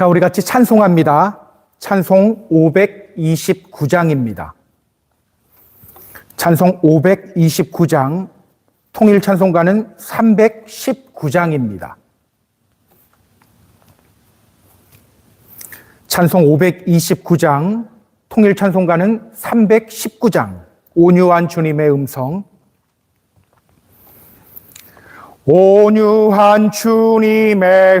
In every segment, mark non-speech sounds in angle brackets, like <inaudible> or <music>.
자, 우리 같이 찬송합니다. 찬송 529장입니다. 찬송 529장, 통일 찬송가는 319장입니다. 찬송 529장, 통일 찬송가는 319장, 온유한 주님의 음성, 온유한 주님의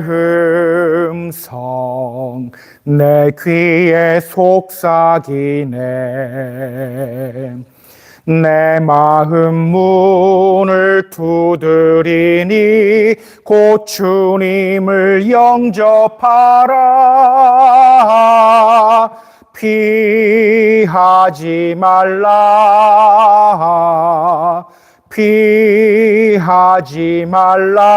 음성 내 귀에 속삭이네. 내 마음 문을 두드리니 곧 주님을 영접하라. 피하지 말라 피하지 말라.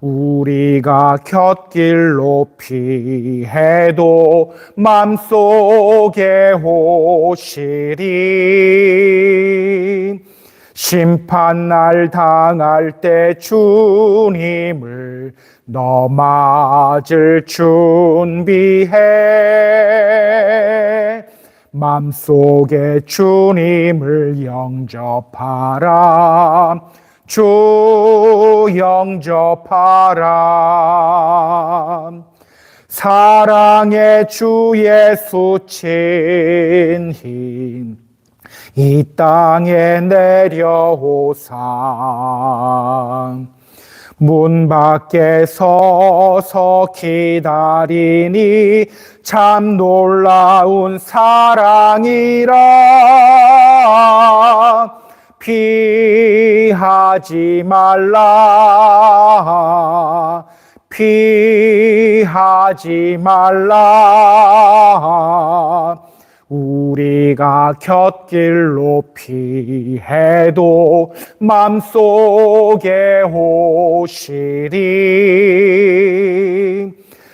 우리가 곁길로 피해도 맘속에 오시리 심판날 당할 때 주님을 너 맞을 준비해 맘속에 주님을 영접하라. 주 영접하라. 사랑의 주 예수 친히 이 땅에 내려오사 문 밖에 서서 기다리니 참 놀라운 사랑이라. 피하지 말라. 피하지 말라 우리가 곁길로 피해도 맘속에 오시리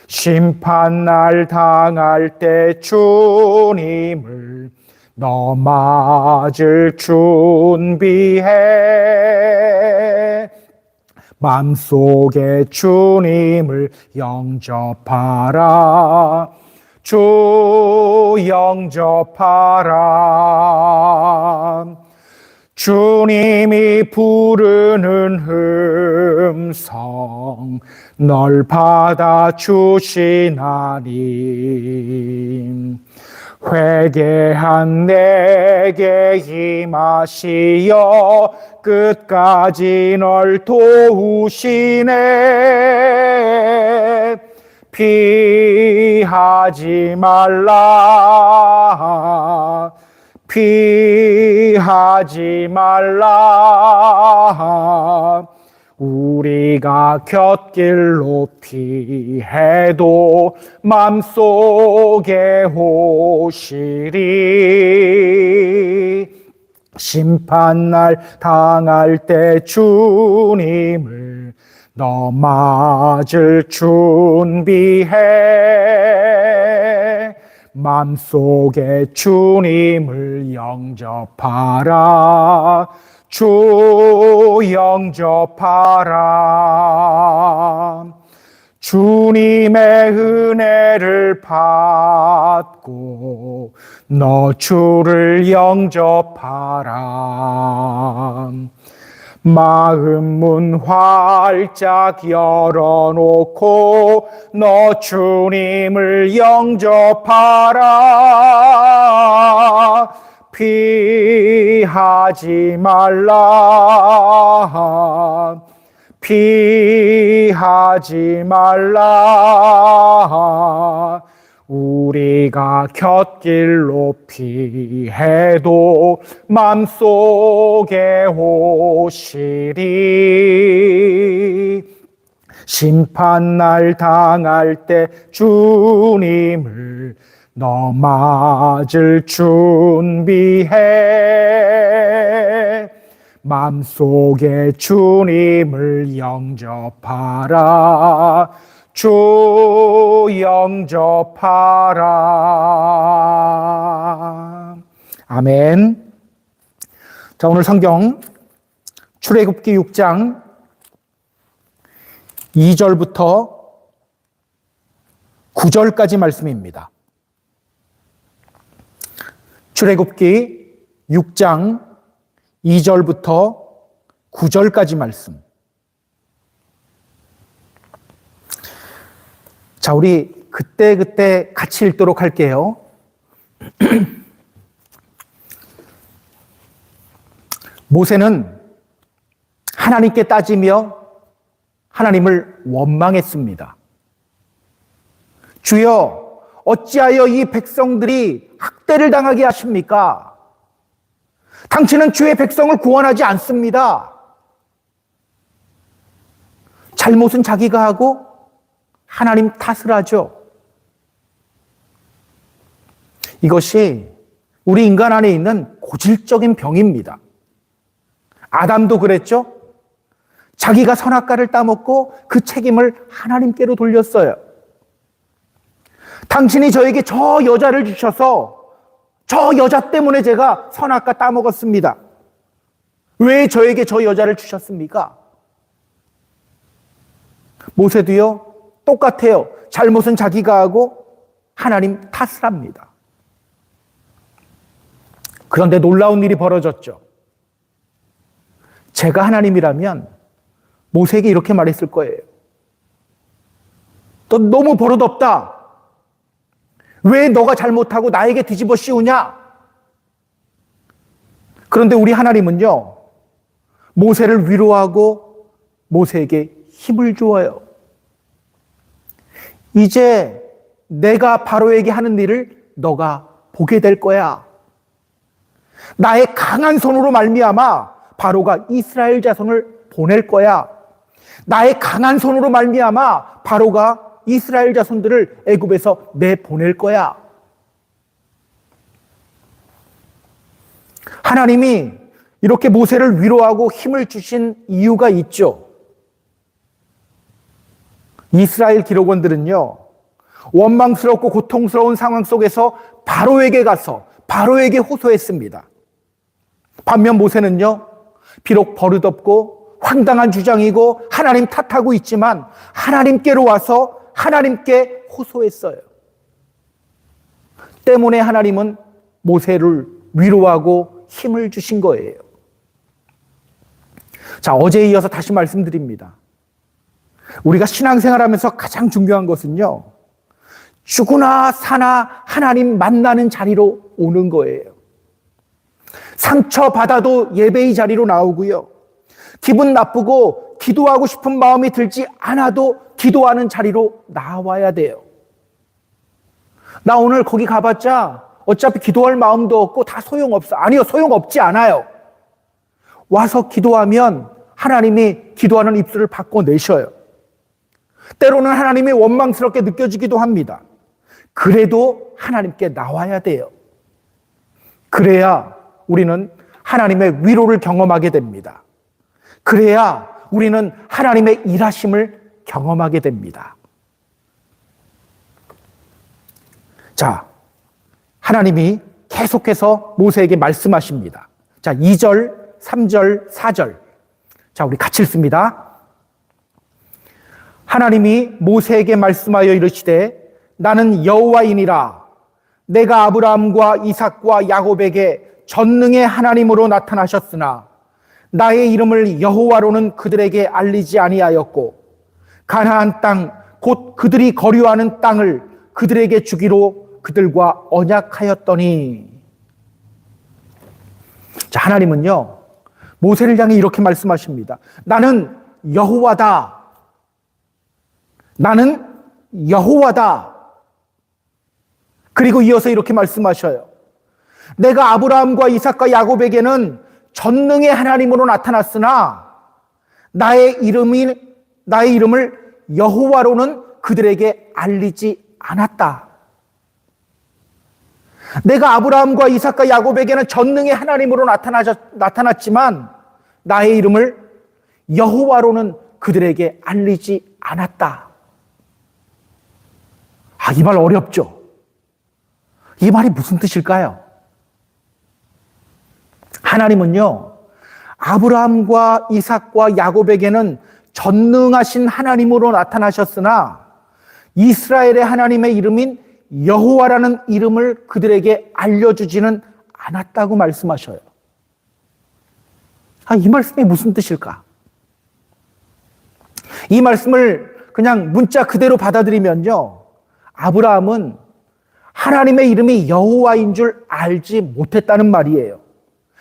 심판날 당할 때 주님을 너 맞을 준비해. 맘속에 주님을 영접하라 주 영접하라. 주님이 부르는 음성 널 받아 주시나니. 회개한 내게 임하시어 끝까지 널 도우시네. 피 하지 말라. 피하지 말라. 우리가 곁길로 피해도 맘속에 오시리 심판날 당할 때 주님을 너 맞을 준비해. 맘속에 주님을 영접하라. 주 영접하라. 주님의 은혜를 받고 너 주를 영접하라 마음 문 활짝 열어놓고 너 주님을 영접하라. 피하지 말라. 피하지 말라 우리가 곁길로 피해도 맘속에 오시리 심판날 당할 때 주님을 너 맞을 준비해. 맘속에 주님을 영접하라 주 영접하라 아멘 자 오늘 성경 출애굽기 6장 2절부터 9절까지 말씀입니다. 출애굽기 6장 2절부터 9절까지 말씀. 자, 우리 그때 그때 같이 읽도록 할게요. <clears throat> 모세는 하나님께 따지며 하나님을 원망했습니다. 주여, 어찌하여 이 백성들이 학대를 당하게 하십니까? 당신은 주의 백성을 구원하지 않습니다. 잘못은 자기가 하고 하나님 탓을 하죠. 이것이 우리 인간 안에 있는 고질적인 병입니다. 아담도 그랬죠? 자기가 선악과를 따먹고 그 책임을 하나님께로 돌렸어요. 당신이 저에게 저 여자를 주셔서 저 여자 때문에 제가 선악과 따먹었습니다. 왜 저에게 저 여자를 주셨습니까? 모세도요, 똑같아요. 잘못은 자기가 하고 하나님 탓을 합니다. 그런데 놀라운 일이 벌어졌죠. 제가 하나님이라면 모세에게 이렇게 말했을 거예요. 너 너무 버릇없다. 왜 너가 잘못하고 나에게 뒤집어 씌우냐? 그런데 우리 하나님은요, 모세를 위로하고 모세에게 힘을 주어요. 이제 내가 바로에게 하는 일을 너가 보게 될 거야. 나의 강한 손으로 말미암아 바로가 이스라엘 자손을 보낼 거야. 나의 강한 손으로 말미암아 바로가 이스라엘 자손들을 애굽에서 내 보낼 거야. 하나님이 이렇게 모세를 위로하고 힘을 주신 이유가 있죠. 이스라엘 기록원들은요, 원망스럽고 고통스러운 상황 속에서 바로에게 가서 바로에게 호소했습니다. 반면 모세는요, 비록 버릇없고 황당한 주장이고 하나님 탓하고 있지만 하나님께로 와서 하나님께 호소했어요. 때문에 하나님은 모세를 위로하고 힘을 주신 거예요. 자, 어제 이어서 다시 말씀드립니다. 우리가 신앙생활 하면서 가장 중요한 것은요, 죽으나 사나 하나님 만나는 자리로 오는 거예요. 상처받아도 예배의 자리로 나오고요. 기분 나쁘고 기도하고 싶은 마음이 들지 않아도 기도하는 자리로 나와야 돼요. 나 오늘 거기 가봤자 어차피 기도할 마음도 없고 다 소용없어. 아니요, 소용없지 않아요. 와서 기도하면 하나님이 기도하는 입술을 바꿔내셔요. 때로는 하나님이 원망스럽게 느껴지기도 합니다. 그래도 하나님께 나와야 돼요. 그래야 우리는 하나님의 위로를 경험하게 됩니다. 그래야 우리는 하나님의 일하심을 경험하게 됩니다. 자, 하나님이 계속해서 모세에게 말씀하십니다. 자, 2절, 3절, 4절. 자, 우리 같이 읽습니다. 하나님이 모세에게 말씀하여 이르시되 나는 여호와이니라 내가 아브라함과 이삭과 야곱에게 전능의 하나님으로 나타나셨으나 나의 이름을 여호와로는 그들에게 알리지 아니하였고 가나안 땅 곧 그들이 거류하는 땅을 그들에게 주기로 그들과 언약하였더니 자 하나님은요 모세를 향해 이렇게 말씀하십니다. 나는 여호와다. 나는 여호와다. 그리고 이어서 이렇게 말씀하셔요. 내가 아브라함과 이삭과 야곱에게는 전능의 하나님으로 나타났으나 나의 이름이 나의 이름을 여호와로는 그들에게 알리지 않았다. 내가 아브라함과 이삭과 야곱에게는 전능의 하나님으로 나타났지만 나의 이름을 여호와로는 그들에게 알리지 않았다. 아, 이 말 어렵죠? 이 말이 무슨 뜻일까요? 하나님은요, 아브라함과 이삭과 야곱에게는 전능하신 하나님으로 나타나셨으나 이스라엘의 하나님의 이름인 여호와라는 이름을 그들에게 알려주지는 않았다고 말씀하셔요. 아, 이 말씀이 무슨 뜻일까? 이 말씀을 그냥 문자 그대로 받아들이면요. 아브라함은 하나님의 이름이 여호와인 줄 알지 못했다는 말이에요.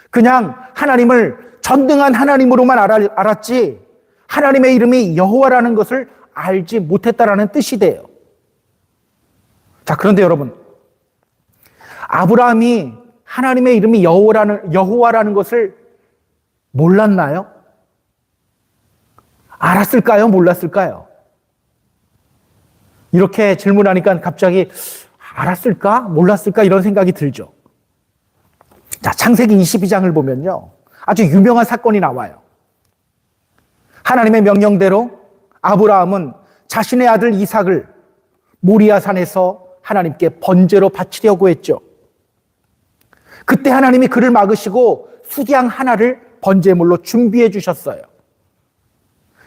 그냥 하나님을 전능한 하나님으로만 알았지 하나님의 이름이 여호와라는 것을 알지 못했다라는 뜻이 돼요. 자, 그런데 여러분 아브라함이 하나님의 이름이 여호와라는 여호와라는 것을 몰랐나요? 알았을까요? 몰랐을까요? 이렇게 질문하니까 갑자기 알았을까? 몰랐을까? 이런 생각이 들죠. 자, 창세기 22장을 보면요. 아주 유명한 사건이 나와요. 하나님의 명령대로 아브라함은 자신의 아들 이삭을 모리아 산에서 하나님께 번제로 바치려고 했죠. 그때 하나님이 그를 막으시고 수양 하나를 번제물로 준비해 주셨어요.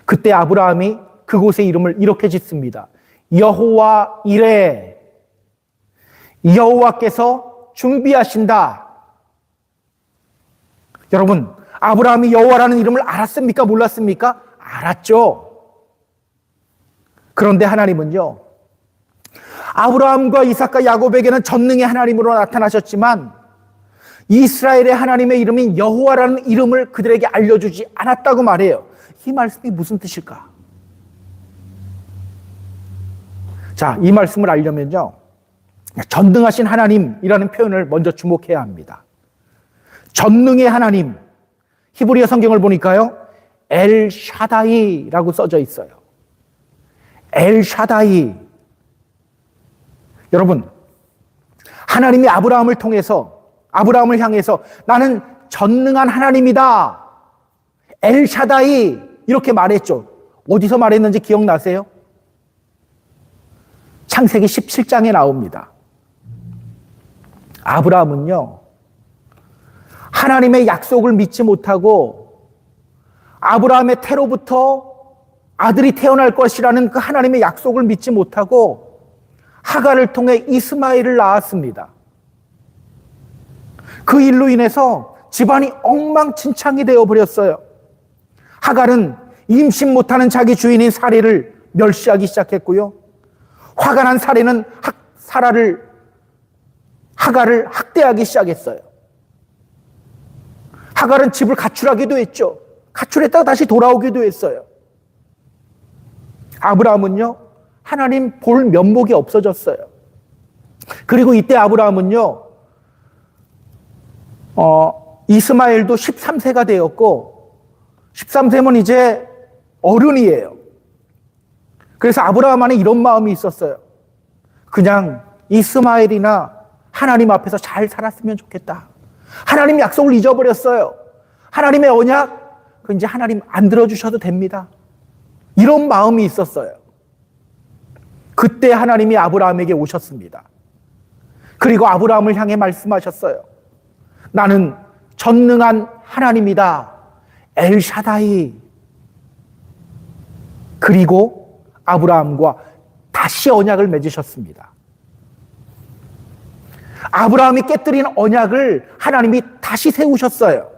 그때 아브라함이 그곳의 이름을 이렇게 짓습니다. 여호와 이레 여호와께서 준비하신다. 여러분, 아브라함이 여호와라는 이름을 알았습니까? 몰랐습니까? 알았죠. 그런데 하나님은요. 아브라함과 이삭과 야곱에게는 전능의 하나님으로 나타나셨지만 이스라엘의 하나님의 이름인 여호와라는 이름을 그들에게 알려주지 않았다고 말해요. 이 말씀이 무슨 뜻일까? 자, 이 말씀을 알려면요. 전능하신 하나님이라는 표현을 먼저 주목해야 합니다. 전능의 하나님. 히브리어 성경을 보니까요. 엘 샤다이라고 써져 있어요. 엘 샤다이. 여러분, 하나님이 아브라함을 통해서 아브라함을 향해서 나는 전능한 하나님이다. 엘 샤다이 이렇게 말했죠. 어디서 말했는지 기억나세요? 창세기 17장에 나옵니다. 아브라함은요, 하나님의 약속을 믿지 못하고 아브라함의 태로부터 아들이 태어날 것이라는 그 하나님의 약속을 믿지 못하고 하가를 통해 이스마엘을 낳았습니다. 그 일로 인해서 집안이 엉망진창이 되어버렸어요. 하갈은 임신 못하는 자기 주인인 사례를 멸시하기 시작했고요. 화가 난 사례는 학, 사라를 하갈을 학대하기 시작했어요. 하갈은 집을 가출하기도 했죠. 가출했다가 다시 돌아오기도 했어요. 아브라함은요, 하나님 볼 면목이 없어졌어요. 그리고 이때 아브라함은요, 어, 이스마엘도 13세가 되었고, 13세면 이제 어른이에요. 그래서 아브라함 안에 이런 마음이 있었어요. 그냥 이스마엘이나 하나님 앞에서 잘 살았으면 좋겠다. 하나님 약속을 잊어버렸어요. 하나님의 언약, 그 이제 하나님 안 들어주셔도 됩니다. 이런 마음이 있었어요. 그때 하나님이 아브라함에게 오셨습니다. 그리고 아브라함을 향해 말씀하셨어요. 나는 전능한 하나님이다. 엘샤다이. 그리고 아브라함과 다시 언약을 맺으셨습니다. 아브라함이 깨뜨린 언약을 하나님이 다시 세우셨어요.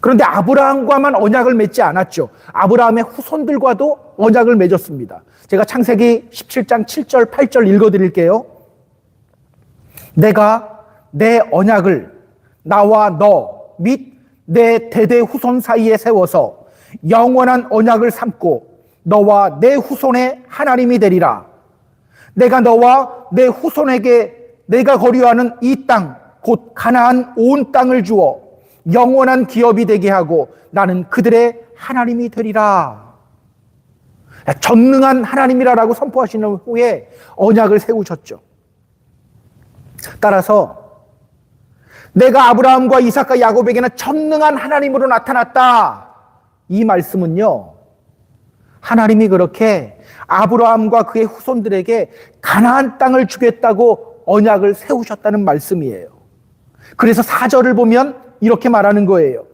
그런데 아브라함과만 언약을 맺지 않았죠. 아브라함의 후손들과도 언약을 맺었습니다. 제가 창세기 17장 7절, 8절 읽어 드릴게요. 내가 내 언약을 나와 너 및 내 대대 후손 사이에 세워서 영원한 언약을 삼고 너와 내 후손의 하나님이 되리라. 내가 너와 내 후손에게 내가 거류하는 이 땅, 곧 가나안 온 땅을 주어 영원한 기업이 되게 하고 나는 그들의 하나님이 되리라. 전능한 하나님이라고 선포하시는 후에 언약을 세우셨죠. 따라서 내가 아브라함과 이삭과 야곱에게는 전능한 하나님으로 나타났다. 이 말씀은요. 하나님이 그렇게 아브라함과 그의 후손들에게 가나안 땅을 주겠다고 언약을 세우셨다는 말씀이에요. 그래서 사절을 보면 이렇게 말하는 거예요.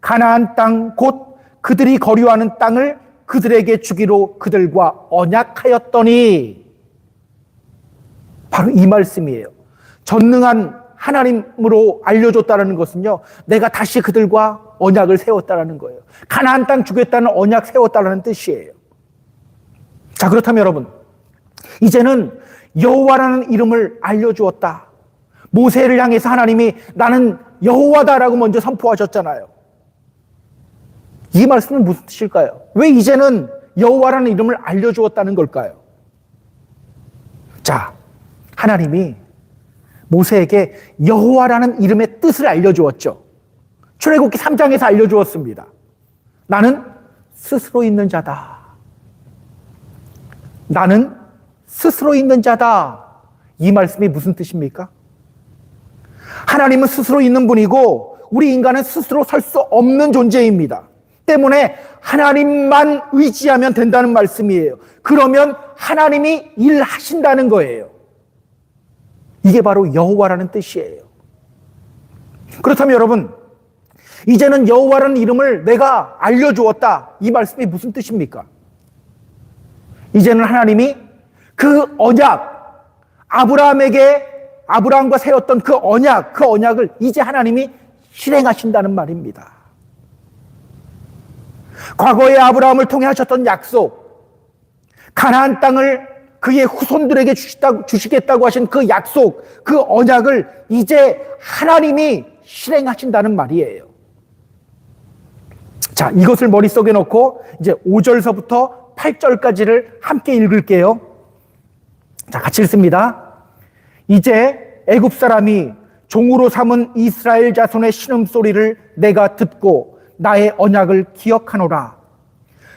가나안 땅 곧 그들이 거류하는 땅을 그들에게 주기로 그들과 언약하였더니 바로 이 말씀이에요. 전능한 하나님으로 알려줬다는 것은요. 내가 다시 그들과 언약을 세웠다는 거예요. 가나안 땅 주겠다는 언약 세웠다는 뜻이에요. 자, 그렇다면 여러분, 이제는 여호와라는 이름을 알려주었다. 모세를 향해서 하나님이 나는 여호와다라고 먼저 선포하셨잖아요. 이 말씀은 무슨 뜻일까요? 왜 이제는 여호와라는 이름을 알려주었다는 걸까요? 자, 하나님이 모세에게 여호와라는 이름의 뜻을 알려주었죠. 출애굽기 3장에서 알려주었습니다. 나는 스스로 있는 자다. 나는 스스로 있는 자다. 이 말씀이 무슨 뜻입니까? 하나님은 스스로 있는 분이고 우리 인간은 스스로 설 수 없는 존재입니다. 때문에 하나님만 의지하면 된다는 말씀이에요. 그러면 하나님이 일하신다는 거예요. 이게 바로 여호와라는 뜻이에요. 그렇다면 여러분, 이제는 여호와라는 이름을 내가 알려주었다. 이 말씀이 무슨 뜻입니까? 이제는 하나님이 그 언약, 아브라함에게 아브라함과 세웠던 그 언약, 그 언약을 이제 하나님이 실행하신다는 말입니다. 과거에 아브라함을 통해 하셨던 약속, 가나안 땅을 그의 후손들에게 주시겠다고 하신 그 약속, 그 언약을 이제 하나님이 실행하신다는 말이에요. 자, 이것을 머릿속에 넣고 이제 5절서부터 8절까지를 함께 읽을게요. 자, 같이 읽습니다. 이제 애굽 사람이 종으로 삼은 이스라엘 자손의 신음 소리를 내가 듣고 나의 언약을 기억하노라.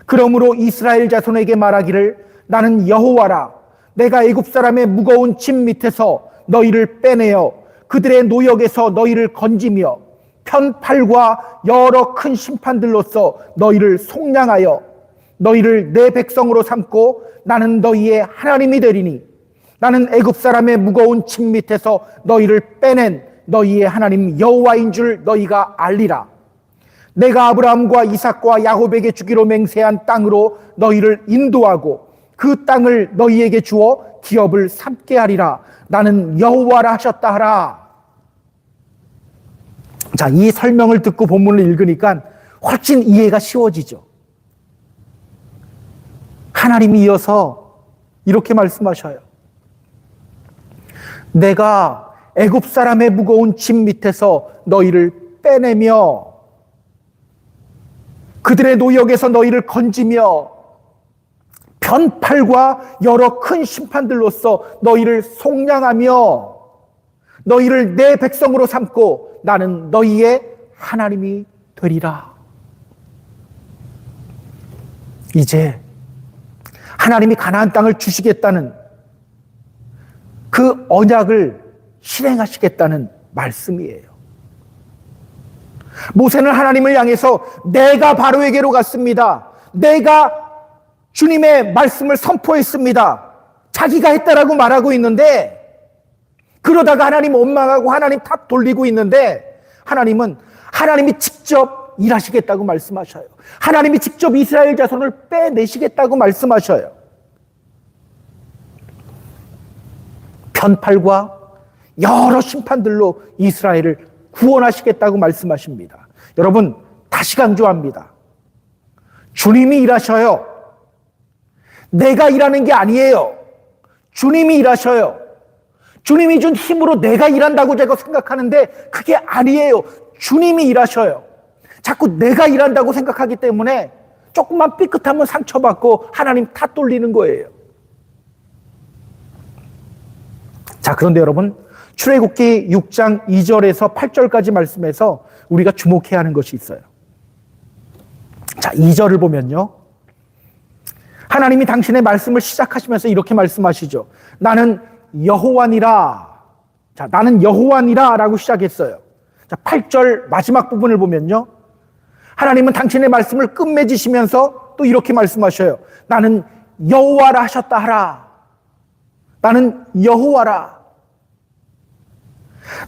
그러므로 이스라엘 자손에게 말하기를 나는 여호와라. 내가 애굽 사람의 무거운 짐 밑에서 너희를 빼내어 그들의 노역에서 너희를 건지며 편팔과 여러 큰 심판들로서 너희를 속량하여 너희를 내 백성으로 삼고 나는 너희의 하나님이 되리니 나는 애굽 사람의 무거운 짐 밑에서 너희를 빼낸 너희의 하나님 여호와인 줄 너희가 알리라. 내가 아브라함과 이삭과 야곱에게 주기로 맹세한 땅으로 너희를 인도하고 그 땅을 너희에게 주어 기업을 삼게 하리라. 나는 여호와라 하셨다 하라. 자, 이 설명을 듣고 본문을 읽으니까 훨씬 이해가 쉬워지죠. 하나님이 이어서 이렇게 말씀하셔요. 내가 애굽 사람의 무거운 짐 밑에서 너희를 빼내며 그들의 노역에서 너희를 건지며 변팔과 여러 큰 심판들로서 너희를 속량하며 너희를 내 백성으로 삼고 나는 너희의 하나님이 되리라. 이제 하나님이 가나안 땅을 주시겠다는 그 언약을 실행하시겠다는 말씀이에요. 모세는 하나님을 향해서 내가 바로에게로 갔습니다. 내가 주님의 말씀을 선포했습니다. 자기가 했다라고 말하고 있는데 그러다가 하나님 원망하고 하나님 탓 돌리고 있는데 하나님은 하나님이 직접 일하시겠다고 말씀하셔요. 하나님이 직접 이스라엘 자손을 빼내시겠다고 말씀하셔요. 편팔과 여러 심판들로 이스라엘을 구원하시겠다고 말씀하십니다. 여러분, 다시 강조합니다. 주님이 일하셔요. 내가 일하는 게 아니에요. 주님이 일하셔요. 주님이 준 힘으로 내가 일한다고 제가 생각하는데 그게 아니에요. 주님이 일하셔요. 자꾸 내가 일한다고 생각하기 때문에 조금만 삐끗하면 상처받고 하나님 탓 돌리는 거예요. 자, 그런데 여러분, 출애굽기 6장 2절에서 8절까지 말씀해서 우리가 주목해야 하는 것이 있어요. 자, 2절을 보면요. 하나님이 당신의 말씀을 시작하시면서 이렇게 말씀하시죠. 나는 여호와니라. 자, 나는 여호와니라 라고 시작했어요. 자, 8절 마지막 부분을 보면요. 하나님은 당신의 말씀을 끝맺으시면서 또 이렇게 말씀하셔요. 나는 여호와라 하셨다 하라. 나는 여호와라.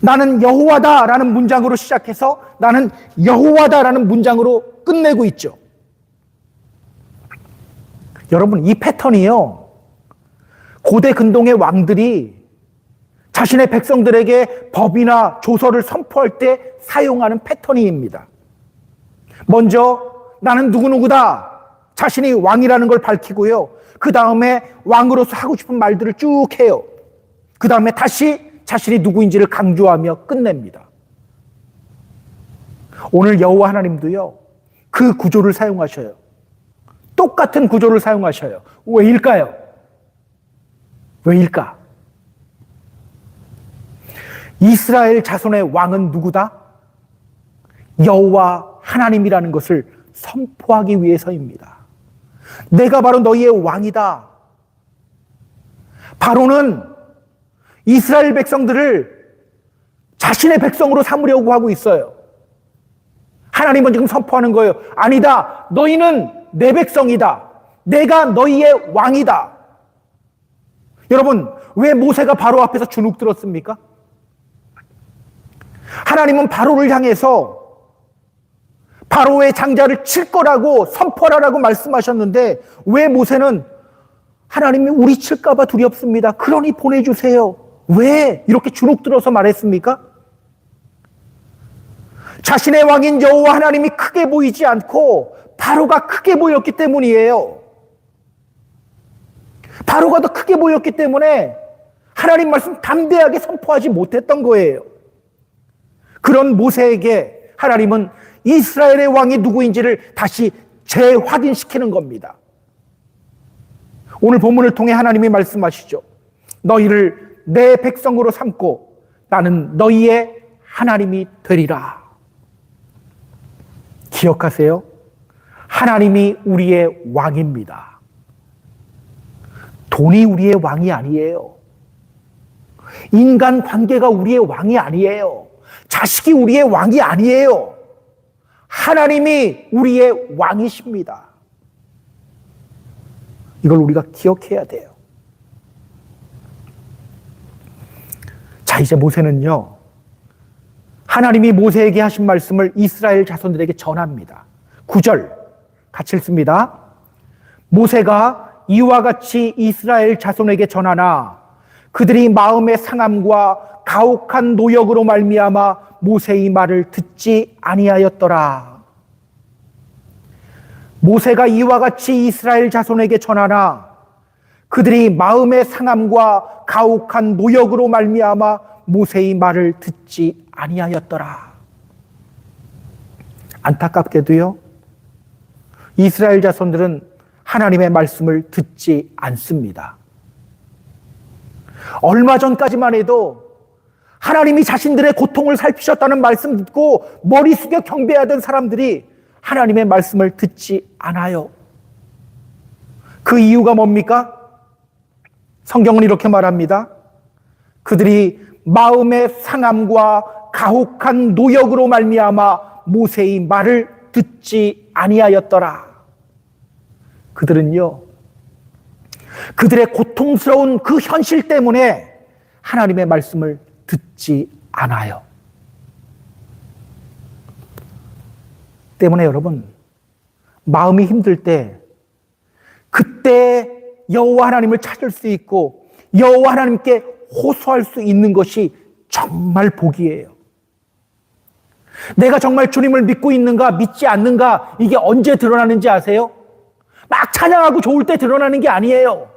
나는 여호와다라는 문장으로 시작해서 나는 여호와다라는 문장으로 끝내고 있죠. 여러분, 이 패턴이요. 고대 근동의 왕들이 자신의 백성들에게 법이나 조서를 선포할 때 사용하는 패턴입니다. 먼저 나는 누구누구다. 자신이 왕이라는 걸 밝히고요. 그 다음에 왕으로서 하고 싶은 말들을 쭉 해요. 그 다음에 다시 자신이 누구인지를 강조하며 끝냅니다. 오늘 여호와 하나님도요. 그 구조를 사용하셔요. 똑같은 구조를 사용하셔요. 왜일까요? 왜일까? 이스라엘 자손의 왕은 누구다? 여호와 하나님이라는 것을 선포하기 위해서입니다. 내가 바로 너희의 왕이다. 바로는 이스라엘 백성들을 자신의 백성으로 삼으려고 하고 있어요. 하나님은 지금 선포하는 거예요. 아니다. 너희는 내 백성이다. 내가 너희의 왕이다. 여러분, 왜 모세가 바로 앞에서 주눅 들었습니까? 하나님은 바로를 향해서 바로의 장자를 칠 거라고 선포하라고 말씀하셨는데 왜 모세는 하나님이 우리 칠까봐 두렵습니다. 그러니 보내주세요. 왜 이렇게 주눅 들어서 말했습니까? 자신의 왕인 여호와 하나님이 크게 보이지 않고 바로가 크게 보였기 때문이에요. 바로가 더 크게 보였기 때문에 하나님 말씀 담대하게 선포하지 못했던 거예요. 그런 모세에게 하나님은 이스라엘의 왕이 누구인지를 다시 재확인시키는 겁니다. 오늘 본문을 통해 하나님이 말씀하시죠. 너희를 내 백성으로 삼고 나는 너희의 하나님이 되리라. 기억하세요. 하나님이 우리의 왕입니다. 돈이 우리의 왕이 아니에요. 인간 관계가 우리의 왕이 아니에요. 자식이 우리의 왕이 아니에요. 하나님이 우리의 왕이십니다. 이걸 우리가 기억해야 돼요. 자, 이제 모세는요, 하나님이 모세에게 하신 말씀을 이스라엘 자손들에게 전합니다. 9절 같이 읽습니다. 모세가 이와 같이 이스라엘 자손에게 전하나 그들이 마음의 상함과 가혹한 노역으로 말미암아 모세의 말을 듣지 아니하였더라. 모세가 이와 같이 이스라엘 자손에게 전하나 그들이 마음의 상함과 가혹한 노역으로 말미암아 모세의 말을 듣지 아니하였더라. 안타깝게도요. 이스라엘 자손들은 하나님의 말씀을 듣지 않습니다. 얼마 전까지만 해도 하나님이 자신들의 고통을 살피셨다는 말씀 듣고 머리 숙여 경배하던 사람들이 하나님의 말씀을 듣지 않아요. 그 이유가 뭡니까? 성경은 이렇게 말합니다. 그들이 마음의 상함과 가혹한 노역으로 말미암아 모세의 말을 듣지 아니하였더라. 그들은요. 그들의 고통스러운 그 현실 때문에 하나님의 말씀을 듣지 않아요. 때문에 여러분 마음이 힘들 때 그때 여호와 하나님을 찾을 수 있고 여호와 하나님께 호소할 수 있는 것이 정말 복이에요. 내가 정말 주님을 믿고 있는가 믿지 않는가 이게 언제 드러나는지 아세요? 막 찬양하고 좋을 때 드러나는 게 아니에요.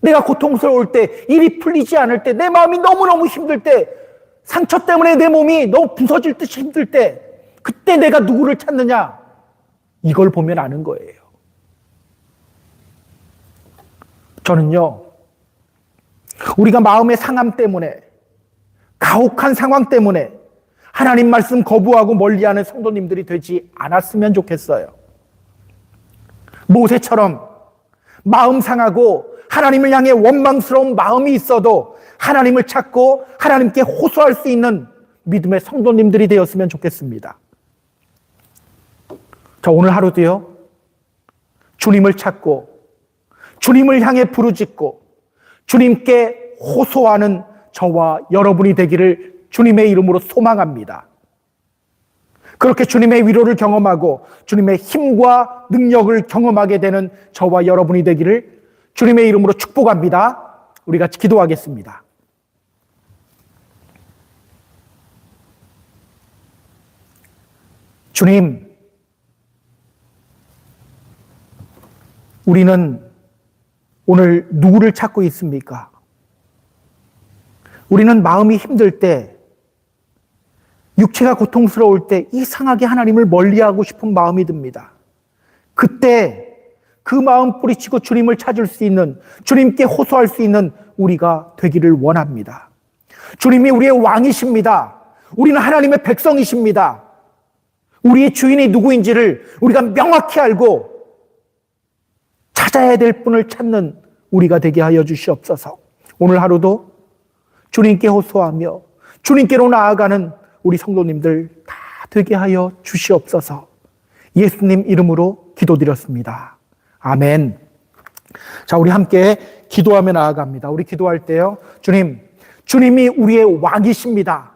내가 고통스러울 때, 일이 풀리지 않을 때, 내 마음이 너무너무 힘들 때, 상처 때문에 내 몸이 너무 부서질 듯 힘들 때, 그때 내가 누구를 찾느냐? 이걸 보면 아는 거예요. 저는요, 우리가 마음의 상함 때문에, 가혹한 상황 때문에, 하나님 말씀 거부하고 멀리하는 성도님들이 되지 않았으면 좋겠어요. 모세처럼 마음 상하고 하나님을 향해 원망스러운 마음이 있어도 하나님을 찾고 하나님께 호소할 수 있는 믿음의 성도님들이 되었으면 좋겠습니다. 저 오늘 하루도요, 주님을 찾고, 주님을 향해 부르짖고, 주님께 호소하는 저와 여러분이 되기를 주님의 이름으로 소망합니다. 그렇게 주님의 위로를 경험하고 주님의 힘과 능력을 경험하게 되는 저와 여러분이 되기를 주님의 이름으로 축복합니다. 우리 같이 기도하겠습니다. 주님, 우리는 오늘 누구를 찾고 있습니까? 우리는 마음이 힘들 때, 육체가 고통스러울 때 이상하게 하나님을 멀리하고 싶은 마음이 듭니다. 그때 그 마음 뿌리치고 주님을 찾을 수 있는, 주님께 호소할 수 있는 우리가 되기를 원합니다. 주님이 우리의 왕이십니다. 우리는 하나님의 백성이십니다. 우리의 주인이 누구인지를 우리가 명확히 알고 찾아야 될 분을 찾는 우리가 되게 하여 주시옵소서. 오늘 하루도 주님께 호소하며 주님께로 나아가는 우리 성도님들 다 되게 하여 주시옵소서. 예수님 이름으로 기도드렸습니다. 아멘. 자, 우리 함께 기도하며 나아갑니다. 우리 기도할 때요. 주님, 주님이 우리의 왕이십니다.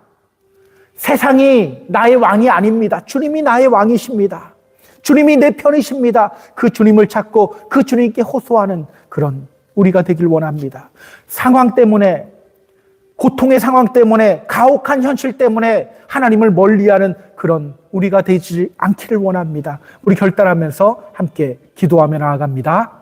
세상이 나의 왕이 아닙니다. 주님이 나의 왕이십니다. 주님이 내 편이십니다. 그 주님을 찾고 그 주님께 호소하는 그런 우리가 되길 원합니다. 상황 때문에 고통의 상황 때문에 가혹한 현실 때문에 하나님을 멀리하는 그런 우리가 되지 않기를 원합니다. 우리 결단하면서 함께 기도하며 나아갑니다.